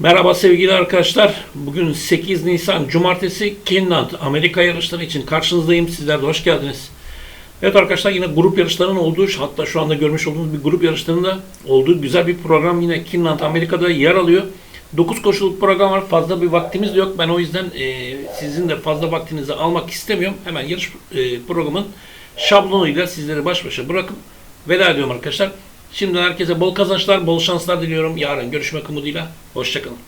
Merhaba sevgili arkadaşlar. Bugün 8 Nisan Cumartesi Kinland Amerika yarışları için karşınızdayım. Sizler de hoş geldiniz. Evet arkadaşlar yine grup yarışlarının olduğu, hatta şu anda görmüş olduğunuz bir grup yarışlarında olduğu güzel bir program yine Kinland Amerika'da yer alıyor. 9 koşuluk program var. Fazla bir vaktimiz de yok. Ben o yüzden e, sizin de fazla vaktinizi almak istemiyorum. Hemen yarış e, programın şablonuyla sizleri baş başa bırakıp veda ediyorum arkadaşlar. Şimdiden herkese bol kazançlar, bol şanslar diliyorum. Yarın görüşmek umuduyla. Hoşçakalın.